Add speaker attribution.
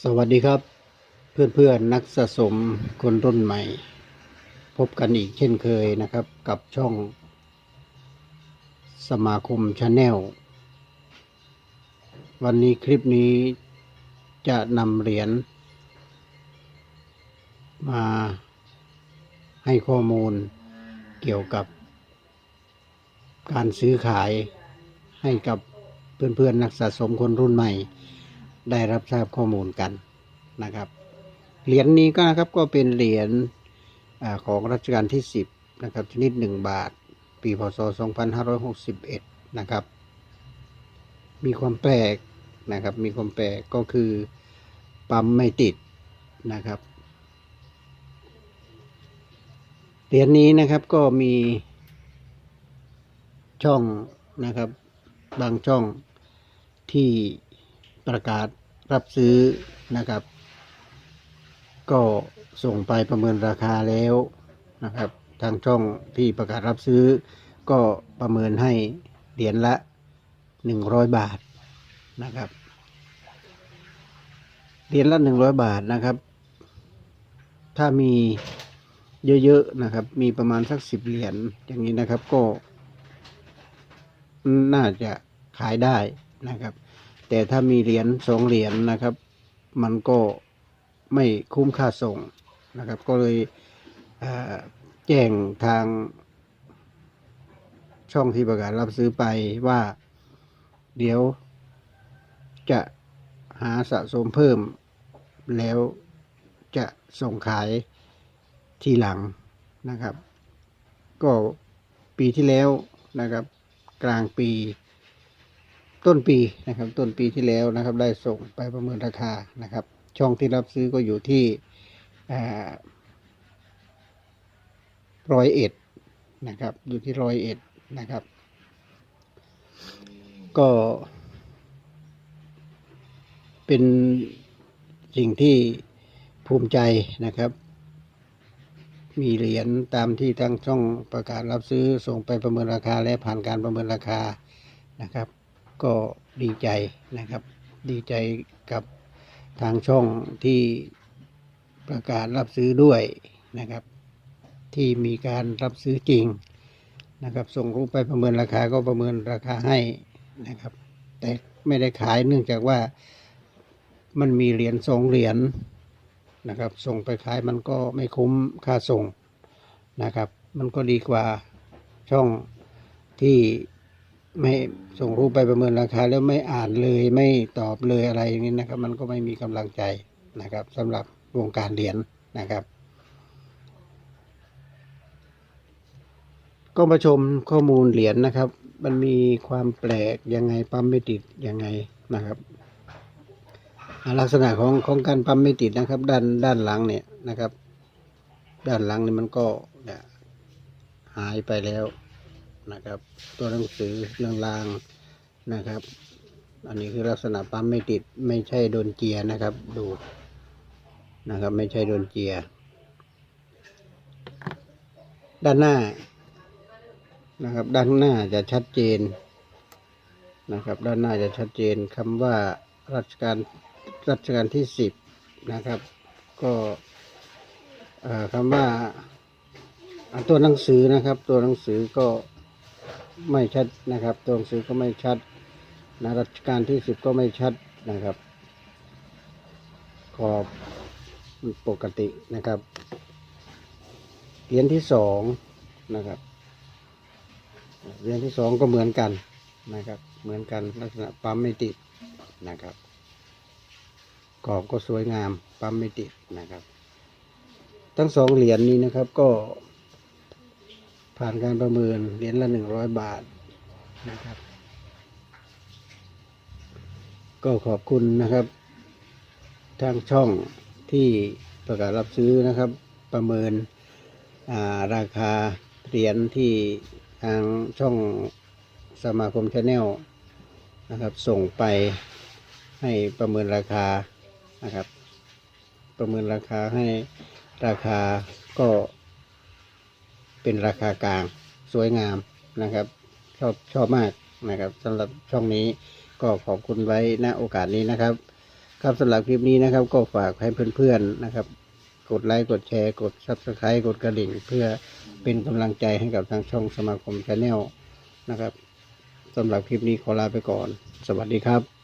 Speaker 1: สวัสดีครับ เพื่อนเพื่อนนักสะสมคนรุ่นใหม่ พบกันอีกเช่นเคยนะครับ กับช่อง สมาคมชาแนลวันนี้คลิปนี้จะนำเหรียญมาให้ข้อมูลเกี่ยวกับการซื้อขายให้กับเพื่อนๆนักสะสมคนรุ่นใหม่ ได้รับทราบข้อมูลกันนะครับ เหรียญนี้ก็นะครับก็เป็นเหรียญของรัชกาลที่ 10นะครับชนิด 1 บาท ปีพศ 2561 นะครับ มีความแปลกนะครับมีความแปลกก็คือปั๊มไม่ติดนะครับเหรียญนี้นะครับก็มีช่องนะครับบางช่องที่ ประกาศรับซื้อนะครับ ก็ส่งไปประเมินราคาแล้วนะครับ ทางช่องที่ประกาศรับซื้อ ก็ประเมินให้เหรียญละหนึ่งร้อยบาทนะครับเหรียญละหนึ่งร้อยบาทนะครับ ถ้ามีเยอะๆนะครับ มีประมาณสักสิบเหรียญอย่างนี้นะครับก็ น่าจะขายได้นะครับ แต่ถ้ามีเหรียญสองเหรียญนะครับ มันก็ไม่คุ้มค่าส่งนะครับ ก็เลยแจ้งทางช่องที่ประกาศรับซื้อไปว่า เดี๋ยวจะหาสะสมเพิ่ม แล้วจะส่งขายทีหลังนะครับ ก็ปีที่แล้วนะครับ กลางปี ต้นปีนะครับ ต้นปีที่แล้วนะครับ ได้ส่งไปประเมินราคานะครับ ช่องที่รับซื้อก็อยู่ที่ร้อยเอ็ดนะครับ อยู่ที่ร้อยเอ็ดนะครับ ก็ เป็นสิ่งที่ภูมิใจนะครับ มีเหรียญตามที่ทางช่องประกาศรับซื้อส่งไปประเมินราคาและผ่านการประเมินราคานะครับ ก็ดีใจนะครับ ดีใจกับทางช่องที่ประกาศรับซื้อด้วยนะครับ ที่มีการรับซื้อจริงนะครับ ส่งรูปไปประเมินราคาก็ประเมินราคาให้นะครับ แต่ไม่ได้ขายเนื่องจากว่ามันมีเหรียญสองเหรียญนะครับ ส่งไปขายมันก็ไม่คุ้มค่าส่งนะครับ มันก็ดีกว่าช่องที่ ไม่ส่งรูปไปประเมินราคาแล้วไม่อ่านเลยไม่ตอบเลยอะไรอย่างนี้นะครับ มันก็ไม่มีกำลังใจนะครับสำหรับวงการเหรียญนะครับ ก็มาชมข้อมูลเหรียญนะครับ มันมีความแปลกยังไงปั๊มไม่ติดยังไงนะครับ ลักษณะของของการปั๊มไม่ติดนะครับ ด้านด้านหลังเนี่ยนะครับ ด้านหลังนี่มันก็เนี่ยหายไปแล้ว นะครับ ตัวหนังสือเรื่องรางนะครับ อันนี้คือลักษณะปั๊มไม่ติดไม่ใช่โดนเจียร์นะครับ ดูนะครับ ไม่ใช่โดนเจียร์ด้านหน้านะครับ ด้านหน้าจะชัดเจนนะครับ ด้านหน้าจะชัดเจนคำว่ารัชกาลรัชกาลที่สิบนะครับ ก็คำว่าอ่าตัวหนังสือนะครับ ตัวหนังสือก็ ไม่ชัดนะครับตัวหนังสือก็ไม่ชัดนะรัชกาลที่สิบก็ไม่ชัดนะครับ ขอบปกตินะครับเหรียญที่สองนะครับเหรียญที่สองก็เหมือนกันนะครับ เหมือนกันลักษณะปั๊มไม่ติดนะครับกรอบก็สวยงามปั๊มไม่ติดนะครับ ทั้งสองเหรียญนี้นะครับก็ ผ่านการประเมินเหรียญละหนึ่งร้อยบาทนะครับ ก็ขอบคุณนะครับ ทางช่องที่ประกาศรับซื้อนะครับ ประเมินอาราคาเหรียญที่ทางช่องสมาคมชาแนลนะครับ ส่งไปให้ประเมินราคานะครับ ประเมินราคาให้ราคาก็ เป็นราคากลางสวยงามนะครับ ชอบชอบมากนะครับสำหรับช่องนี้ก็ขอบคุณไว้ณโอกาสนี้นะครับ ครับสำหรับคลิปนี้นะครับ ก็ฝากให้เพื่อนๆนะครับ กดไลค์กดแชร์ กด subscribe กดกระดิ่ง เพื่อเป็นกำลังใจให้กับทางช่องสมาคมชาแนลนะครับสำหรับคลิปนี้ขอลาไปก่อน สวัสดีครับ